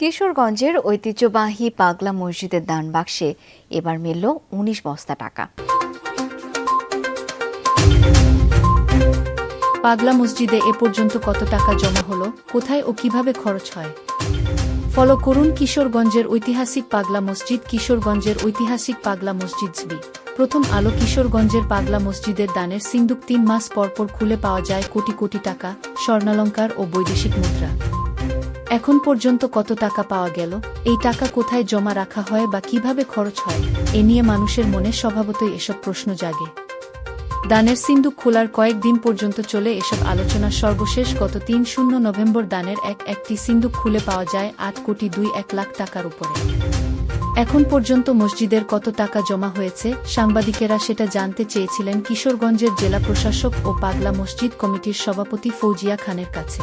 কিশোরগঞ্জের ঐতিহ্যবাহী পাগলা মসজিদের দান বাক্সে এবার মিলল উনিশ বস্তা টাকা। পাগলা মসজিদে এ পর্যন্ত কত টাকা জমা হলো, কোথায় ও কীভাবে খরচ হয়? ফলো করুন কিশোরগঞ্জের ঐতিহাসিক পাগলা মসজিদ, কিশোরগঞ্জের ঐতিহাসিক পাগলা মসজিদ বি প্রথম আলো কিশোরগঞ্জের পাগলা মসজিদের দানের সিন্দুক তিন মাস পরপর খুলে পাওয়া যায় কোটি কোটি টাকা, স্বর্ণালঙ্কার ও বৈদেশিক মুদ্রা। এখন পর্যন্ত কত টাকা পাওয়া গেল, এই টাকা কোথায় জমা রাখা হয় বা কীভাবে খরচ হয়, এ নিয়ে মানুষের মনে স্বভাবতই এসব প্রশ্ন জাগে। দানের সিন্দুক খোলার কয়েকদিন পর্যন্ত চলে এসব আলোচনা সর্বশেষ গত তিন শূন্য নভেম্বর দানের এক একটি সিন্দুক খুলে পাওয়া যায় আট কোটি দুই এক লাখ টাকার উপরে। এখন পর্যন্ত মসজিদের কত টাকা জমা হয়েছে, সাংবাদিকেরা সেটা জানতে চেয়েছিলেন কিশোরগঞ্জের জেলা প্রশাসক ও পাগলা মসজিদ কমিটির সভাপতি ফৌজিয়া খানের কাছে।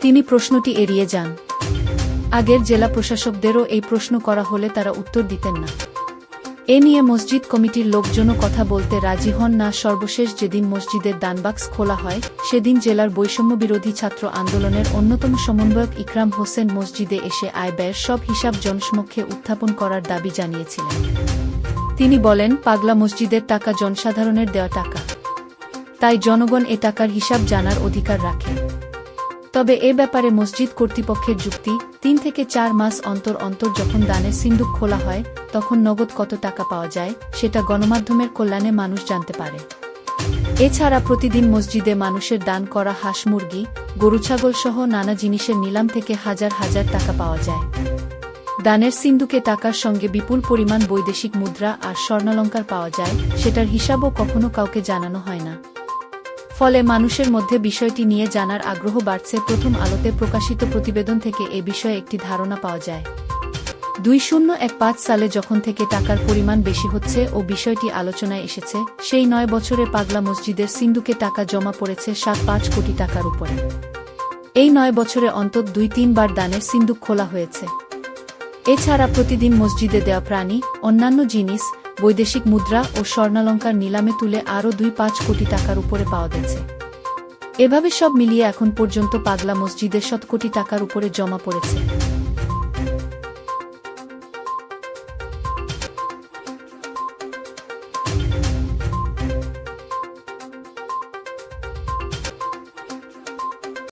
তিনি প্রশ্নটি এড়িয়ে যান। আগের জেলা প্রশাসকদেরও এই প্রশ্ন করা হলে তারা উত্তর দিতেন না। এ নিয়ে মসজিদ কমিটির লোকজনও কথা বলতে রাজি হন না। সর্বশেষ যেদিন মসজিদের দানবাক্স খোলা হয়, সেদিন জেলার বৈষম্য বিরোধী ছাত্র আন্দোলনের অন্যতম সমন্বয়ক ইকরাম হোসেন মসজিদে এসে আয় ব্যয়ের সব হিসাব জনসমক্ষে উত্থাপন করার দাবি জানিয়েছিলেন। তিনি বলেন, পাগলা মসজিদের টাকা জনসাধারণের দেওয়া টাকা। তাই জনগণ এ টাকার হিসাব জানার অধিকার রাখে। তবে এ ব্যাপারে মসজিদ কর্তৃপক্ষের যুক্তি, তিন থেকে চার মাস অন্তর অন্তর যখন দানের সিন্দুক খোলা হয়, তখন নগদ কত টাকা পাওয়া যায়, সেটা গণমাধ্যমের কল্যাণে মানুষ জানতে পারে। এছাড়া প্রতিদিন মসজিদে মানুষের দান করা হাঁস মুরগি, গরু ছাগল সহ নানা জিনিসের নিলাম থেকে হাজার হাজার টাকা পাওয়া যায়। দানের সিন্দুকে টাকার সঙ্গে বিপুল পরিমাণ বৈদেশিক মুদ্রা আর স্বর্ণালঙ্কার পাওয়া যায়, সেটার হিসাবও কখনো কাউকে জানানো হয় না। ফলে মানুষের মধ্যে বিষয়টি নিয়ে জানার আগ্রহ বাড়ছে প্রথম আলোতে প্রকাশিত প্রতিবেদন থেকে এ বিষয়ে একটি ধারণা পাওয়া যায়। দুই শূন্য এক পাঁচ সালে যখন থেকে টাকার পরিমাণ বেশি হচ্ছে ও বিষয়টি আলোচনায় এসেছে, সেই নয় বছরে পাগলা মসজিদের সিন্দুকে টাকা জমা পড়েছে সাত পাঁচ কোটি টাকার উপরে। এই নয় বছরে অন্তত দুই তিনবার দানের সিন্দুক খোলা হয়েছে। এছাড়া প্রতিদিন মসজিদে দেওয়া প্রাণী, অন্যান্য জিনিস বৈদেশিক মুদ্রা ও স্বর্ণালঙ্কার নিলামে তুলে আরও দুই পাঁচ কোটি টাকার উপরে পাওয়া গেছে। এভাবে সব মিলিয়ে এখন পর্যন্ত পাগলা মসজিদের শত কোটি টাকার উপরে জমা পড়েছে।